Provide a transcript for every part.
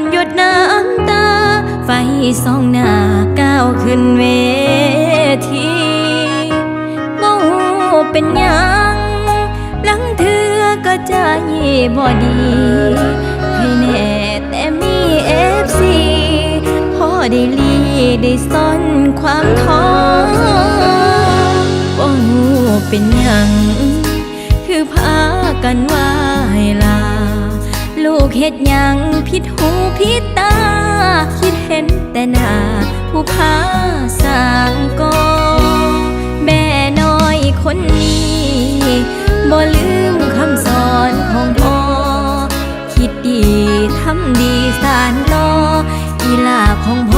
อนหยดน้ำตา ไฟส่องหน้าก้าวขึ้นเวทีบ่ฮู้เป็นยังลังเถือก็ใจบ่ดีให้แน่แต่มีเอฟซีพอได้ลีได้ซ่อนความท้อบ่ฮู้เป็นยังคือพากันว่าให้ลา ลูกเฮ็ดหยังผิดหูผิดตา คิดเห็นแต่หน้าผู้พาสางกอแม่น้อยคนนี้บ่ลืมคำสอนของพ่อ คิดดีทำดีสานต่ออีลาของพ่อ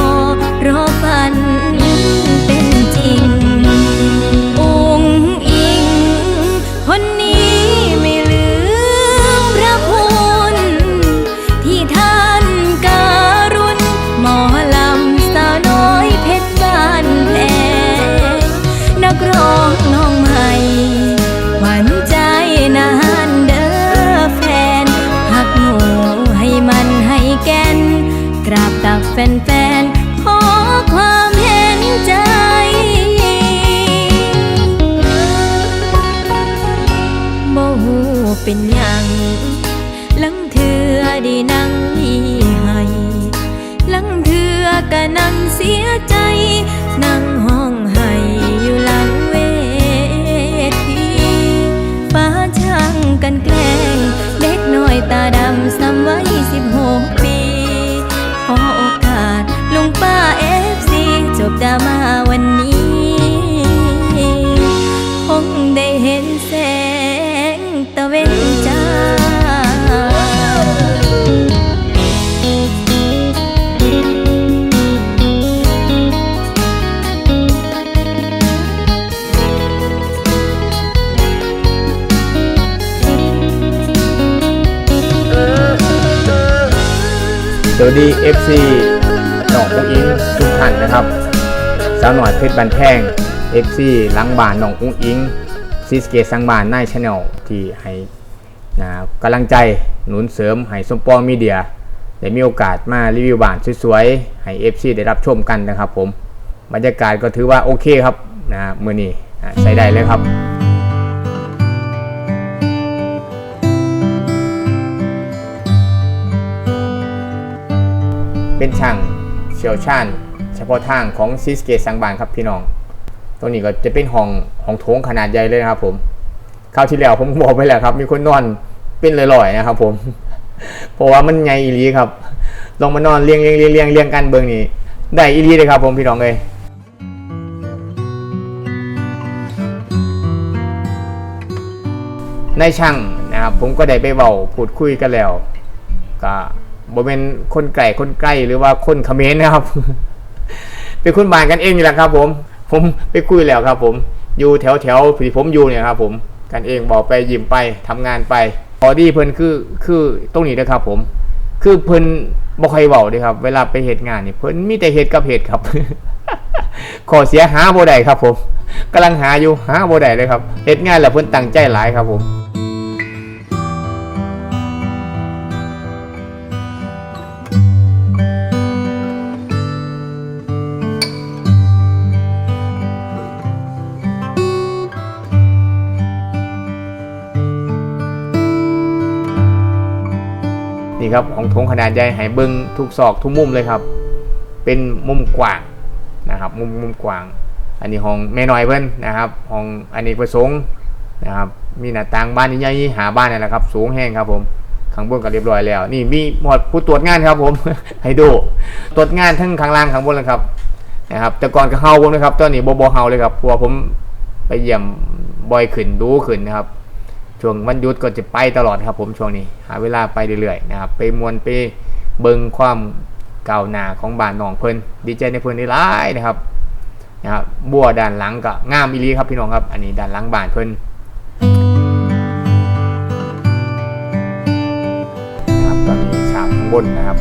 ก็นั่งเสียใจ นั่งห้องให้อยู่หลังเวทีป้าช่างกันแกล้ง เด็กน้อยตาดำซ้ำไว้สิบหกปี ขอโอกาสลุงป้าเอฟซีจบดราม่าวันนี้ สวัสดี FC หนองอุ้งอิงทุกท่านนะครับสาวหน่อยเพชรบันแพง FC หลังบานหนองอุ้งอิงซีสเกตสังบานนายชาแนลที่ให้นะกำลังใจหนุนเสริมให้สมปองมีเดียได้มีโอกาสมารีวิวบ้านสวยๆ ให้ FC ได้รับชมกันนะครับผม บรรยากาศก็ถือว่าโอเคครับนะมือนี้ใส่ได้เลยครับ เป็นช่างเชี่ยวชาญเฉพาะทางของซิสเกตสังบานครับพี่น้อง ตรงนี้ก็จะเป็นห้องห้องโถงขนาดใหญ่เลยนะครับ ผมคราวที่แล้วผมบอกไปแล้วครับ มีคนนอนเป็นลอยๆนะครับ ผม เพราะว่ามันใหญ่อีลีครับ ลงมานอนเรียงเรียงเรียงเรียงเรียงกันเบิงนี่ได้อีลีเลยครับ ผมพี่น้องเลยในช่างนะครับผมก็ได้ไปเบาพูดคุยกันแล้ว ก็ บ่เป็นคนไก่คนใกล้หรือว่าคนเขมรนะครับ เป็นคนบ้านกันเองนี่แหละครับ ผม ผมไปคุยแล้วครับ ผม อยู่แถวแถวที่ผมอยู่เนี่ยครับ ผมกันเองบอกไปยิ้มไปทำงานไปพอดีเพิ่นคือคือตรงนี้นะครับ ผม คือเพิ่นบ่ค่อยเว้าเด้ครับ เวลาไปเฮ็ดงานนี่เพิ่นมีแต่เฮ็ดกับเฮ็ดครับ ขอเสียหาบ่ได้ครับ ผมกำลังหาอยู่หาบ่ได้เลยครับเฮ็ดงานแล้วเพิ่นตั้งใจหลายครับ ผม ครับของโถงขนาดใหญ่ให้เบิ้งทุกซอกทุกมุมเลยครับ เป็นมุมกว้างนะครับมุมมุมกว้าง อันนี้ห้องแม่น้อยเพิ่นนะครับห้องอันนี้ประสงค์นะครับมีหน้าต่างบ้านใหญ่ๆหาบ้านนี่แหละครับ สูงแห้งครับผมข้างบนก็เรียบร้อยแล้ว นี่มีหมดผู้ตรวจงานครับผมให้ดูตรวจงานทั้งข้างล่างข้างบนเลยครับนะครับแต่ก่อนก็เฮาผมนะครับตอนนี้บ่บ่เฮาเลยครับพราะวผมไปเยี่ยมบ่อยขึ้นดูขึ้นนะครับ ช่วงวันหยุดก็จะไปตลอดครับผมช่วงนี้ หาเวลาไปเรื่อยๆนะครับไปมวนไปเบิงความเก้าหนาของบ้านหนองเพิ่นดีใจในเพิ่นนี่หลายนะครับนะครับบัวด้านหลังก็งามอีลีครับพี่น้องครับ อันนี้ด้านหลังบ้านเพิ่นนะครับตอนนี้ฉากข้างบนนะครับ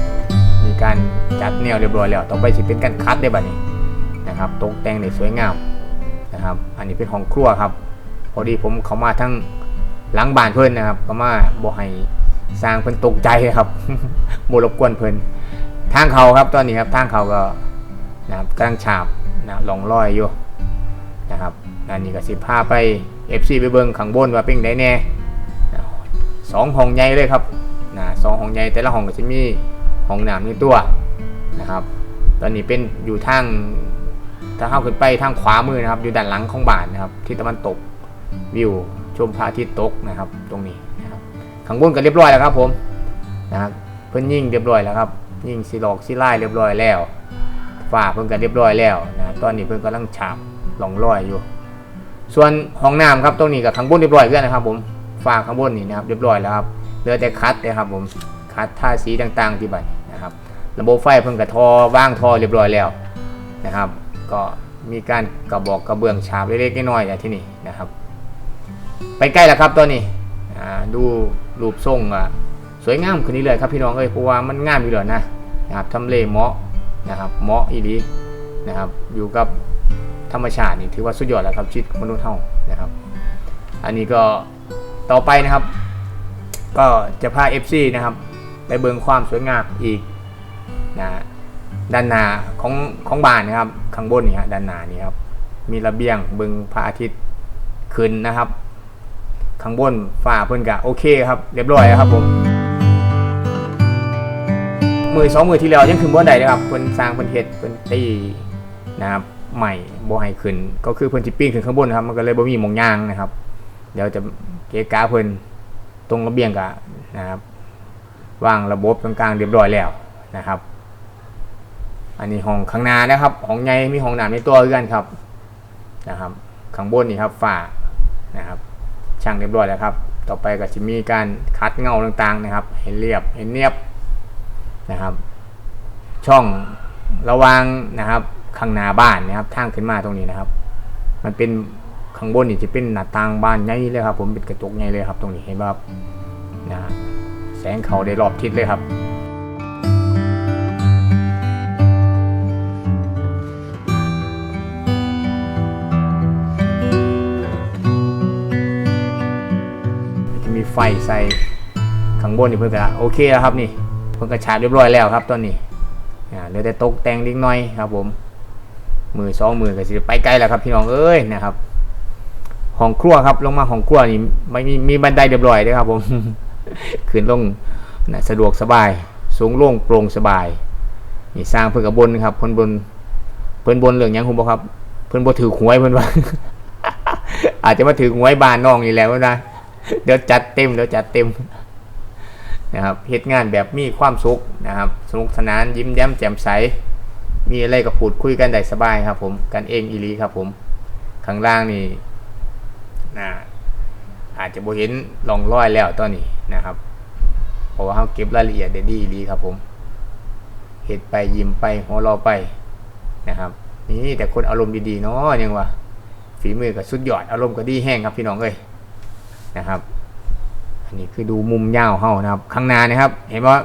มีการจัดแนวเรียบร้อยแล้วต่อไปสิเป็นการคัดได้บัดนี้นะครับตกแต่งได้สวยงามนะครับ อันนี้เป็นห้องครัวครับ พอดีผมเขามาทั้ง หลังบ้านเพิ่นนะครับก็มาบ่ให้สร้างเพิ่นตกใจครับบ่รบกวนเพิ่นทางเขาครับตอนนี้ครับทางเขาก็นะครับกำลังฉาบนะหลงลอยอยู่นะครับอันนี้ก็สิพาไป FC ไปเบิ่งข้างบนว่าเป็นไดแน่สองห้องใหญ่เลยครับนะสองห้องใหญ่แต่ละห้องก็จะมีห้องน้ำในตัวนะครับ ตอนนี้เป็นอยู่ทางถ้าเข้าขึ้นไปทางขวามือนะครับ อยู่ด้านหลังของบ้านนะครับที่ตะวันตกวิว ชมพระอาทิตย์ตกนะครับ ตรงนี้นะครับข้างบนก็เรียบร้อยแล้วครับผมนะครับเพิ่นยิ่งเรียบร้อยแล้วครับ ยิ่งสีหลอกสีไล่เรียบร้อยแล้วฝ้าเพิ่นก็เรียบร้อยแล้วนะตอนนี้เพิ่นกำลังฉาบหลองลอยอยู่ ส่วนห้องน้ำครับตรงนี้กับข้างบนเรียบร้อยแล้วนะครับ ผมฝ้าข้างบนนี่นะครับ เรียบร้อยแล้วครับเหลือแต่คัดนะครับ ผมคัดท่าสีต่างๆที่บัดนะครับ ระบบไฟเพิ่งกระทอว่างทอเรียบร้อยแล้วนะครับ ก็มีการกระบอกกระเบื้องฉาบเล็กๆน้อยๆอย่ที่นี่นะครับ ไปใกล้แล้วครับตัวนี้ดูรูปทรงอะสวยงามขึ้นนี้เลยครับพี่น้องเอ้ยเพราะว่ามันงามอยู่แล้วนะนะครับทำเลเหมาะนะครับเหมาะอีดีนะครับอยู่กับธรรมชาตินี่ถือว่าสุดยอดแล้วครับชีวิตมนุษย์เฮานะครับ อันนี้ก็ต่อไปนะครับ ก็จะพา FC นะครับ ไปเบิ่งความสวยงามอีกนะด้านหน้าของของบ้านนะครับ ข้างบนนี่ฮะด้านหน้านี่ครับมีระเบียงเบึงพระอาทิตย์ขึ้นนะครับ ข้างบนฝ้าเพิ่นกะโอเคครับเรียบร้อยแล้วครับผมมือสองมือที่แล้วยังขึ้นบ่ได้นะครับเพิ่นสร้างเพิ่นเฮ็ดเพิ่นตีนะครับใหม่บ่ให้ขึ้น ก็คือเพิ่นสิปีนขึ้นข้างบนครับมันก็เลยบ่มีหมองยางนะครับ เดี๋ยวจะเกะกะเพิ่นตรงระเบียงกะนะครับวางระบบกลางๆเรียบร้อยแล้วนะครับ อันนี้ห้องข้างหน้านะครับห้องใหญ่มีห้องน้ำในตัวเือนครับนะครับ ข้างบนนี่ครับฝ้านะครับ ช่างเรียบร้อยแล้วครับ ต่อไปก็จะมีการคัดเงาต่างๆนะครับ ให้เรียบให้เนียบนะครับ ช่องระวางนะครับข้างหน้าบ้านนะครับทางขึ้นมาตรงนี้นะครับ มันเป็นข้างบนนี่จะเป็นหน้าต่างบ้านใหญ่เลยครับ ผมเป็นกระจกใหญ่เลยครับ ตรงนี้เห็นไหมครับนะฮะแสงเขาได้รอบทิศเลยครับ ไฟใส่ข้างบนนี่เพิ่อนก็โอเคแล้วครับนี่เพิ่นก็ฉาบเรียบร้อยแล้วครับตอนนี้เหลือแต่ตกแต่งเล็กน้อยครับผมมือสองมือก็สิไปไกลแล้วครับพี่น้องเอ้ยนะครับห้องครัวครับลงมาห้องครัวนี่ไม่มีมีบันไดเรียบร้อยเลยครับผมขึ้นลงนะสะดวกสบาย สูงโล่งโปร่งสบายนี่สร้างเพื่อกับบนครับเพิ่อนบนเพิ่อนบนเรื่องยังผมบอกครับ เพิ่อนบ่ถือหวยเพิ่อนว่าอาจจะมาถือหวยบานน้องนี่แล้วนะ เดี๋ยวจัดเต็มเดี๋ยวจัดเต็มนะครับเฮ็ดงานแบบมีความสุขนะครับ สนุกสนานยิ้มแย้มแจ่มใส มีอะไรก็พูดคุยกันได้สบายครับ ผมกันเองอีลีครับผมข้างล่างนี่นะอาจจะบ่เห็นร่องร้อยแล้วตอนนี้นะครับเพราะว่าเขาเก็บรายละเอียดได้ดีอีลีครับผมเฮ็ดไปยิ้มไปหัวเราะไปนะครับนี่แต่คนอารมณ์ดีๆเนาะยังวะฝีมือก็สุดยอดอารมณ์ก็ดีแห้งครับพี่น้องเอ้ย นะครับอันนี้คือดูมุมยาวเฮานะครับข้างหน้านะครับ เห็นว่า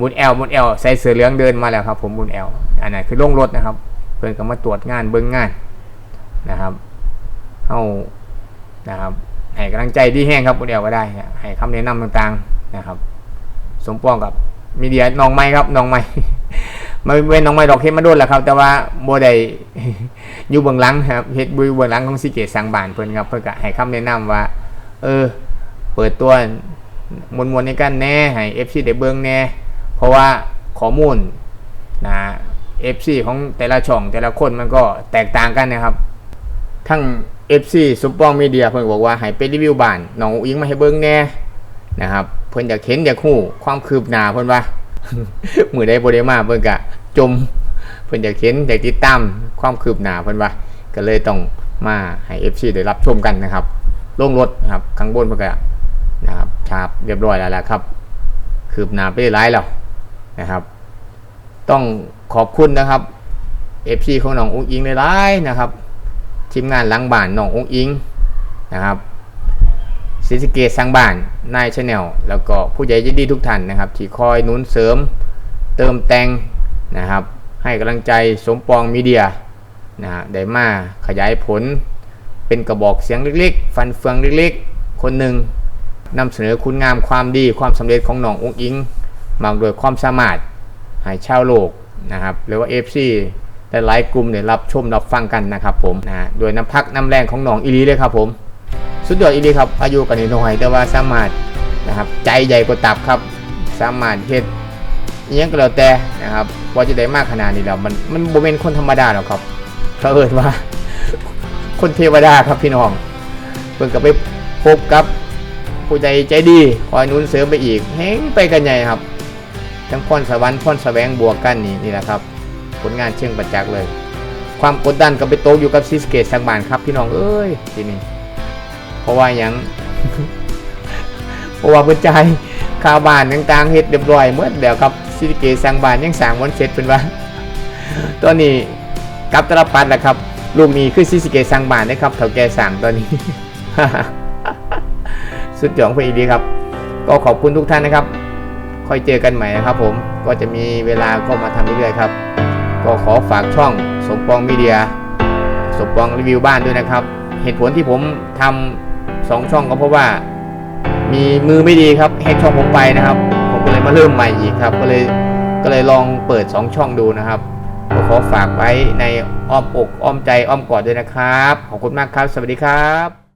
มุนแอลมุนแอลใส่เสื้อเหลืองเดินมาแล้วครับ ผมมุนแอลอันนั้นคือลงรถนะครับ เพิ่อนก็มาตรวจงานเบิ่งงานนะครับเฮานะครับให้กำลังใจดีแห้งครับมุนแอลก็ได้ให้คำแนะนำต่างๆนะครับ สมปองกับมีเดียน้องไม้ครับน้องไม้มาเป็นน้องไม้ดอกเฮ็ดมาโดนแหละครับ แต่ว่าบ่ได้อยู่เบื้องหลังครับเฮ็ดอยู่เบื้องหลังของสิเกตสังบานเพิ่อนครับเพิ่อนก็ให้คำแนะนำว่า เออ เปิดตัวมวลมวลในกันแน่ให้ FC ได้เบิ่งแน่ เพราะว่าข้อมูลนะ FC ของแต่ละช่องแต่ละคนมันก็แตกต่างกันนะครับ ทั้ง FC ซุปเปอร์มีเดียเพิ่นบอกว่าให้ไปรีวิวบ้านน้องอิงมาให้เบิ่งแน่นะครับ เพิ่นอยากเห็นอยากฮู้ความคืบหน้าเพิ่นว่ามือได้บ่ได้มาเพิ่นก็จม เพิ่นอยากเห็นอยากติดตามความคืบหน้าเพิ่นว่า ก็เลยต้องมาให้ FC ได้รับชมกันนะครับ ลงรถนะครับข้างบนเพื่อนะครับฉาบเรียบร้อยแล้วแหละครับ คืบหน้าไปได้หลายแล้วนะครับ ต้องขอบคุณนะครับ FC ของน้องอุ้งอิงหลายๆนะครับทีมงานหลังบ้านน้องอุ้งอิงนะครับศรีสเกตสร้างบ้านนายชาแนลแล้วก็ผู้ใหญ่ใจดีทุกท่านนะครับที่คอยนุนเสริมเติมแต่งนะครับ ให้กำลังใจสมปองมีเดียนะฮะได้มาขยายผล เป็นกระบอกเสียงเล็กๆ ฟันเฟืองเล็กๆ คนหนึ่งนำเสนอคุณงามความดีความสำเร็จของน้ององค์อิงมาด้วยความสามารถให้ชาวโลกนะครับหรือว่า FC และหลายกลุ่มเนี่ยรับชมรับฟังกันนะครับผมนะโดวยน้ำพักน้ำแรงของน้องอีหลีเลยครับผม สุดยอดอีหลีครับอายุกันนิดหน่อยแต่ว่าสามารถนะครับใจใหญ่กว่าตับครับสามารถเฮ็ดยังก็แล้วแต่นะครับว่าจะได้มากขนาดนี้แล้วมันมันบ่เป็นคนธรรมดาหรอกครับเขาเอิ้นว่า คนเทวดาครับพี่น้องเพิ่นก็ไปพบกับผู้ใจใจดีคอยนุนเสริมไปอีกเฮ้งไปกันใหญ่ครับ ทั้งพรสวรรค์พรแสวงบวกกันนี่นี่แหละครับ ผลงานเชิงประจักษ์เลย ความกดดันก็ไปโตกอยู่กับซิสเกตสังบานครับพี่น้องเอ้ยทีนี้เพราะว่าหยังเพราะว่าเพิ่นจ่ายค่าบ้านต่างๆเฮ็ดเรียบร้อยหมดแล้วครับซิสเกตสังบานยังสร้างวันเสร็จเป็นว่าตอนนี้กับตลปัดแหล้วครับ ลูกนี้คือซิสเกสังบานนะครับเฒ่าแก่สั่งตอนนี้ สุดยอดไปอีกดีครับ ก็ขอบคุณทุกท่านนะครับ ค่อยเจอกันใหม่นะครับผมก็จะมีเวลาก็มาทำเรื่อยๆครับ ก็ขอฝากช่องสมปองมีเดีย สมปองรีวิวบ้านด้วยนะครับ เหตุผลที่ผมทำสองช่องก็เพราะว่า มีมือไม่ดีครับให้ช่องผมไปนะครับ ผมก็เลยมาเริ่มใหม่อีกครับ ก็เลยก็เลยลองเปิด 2 ช่องดูนะครับก็ขอฝากไว้ใน อ้อมอกอ้อมใจอ้อมกอดด้วยนะครับ ขอบคุณมากครับ สวัสดีครับ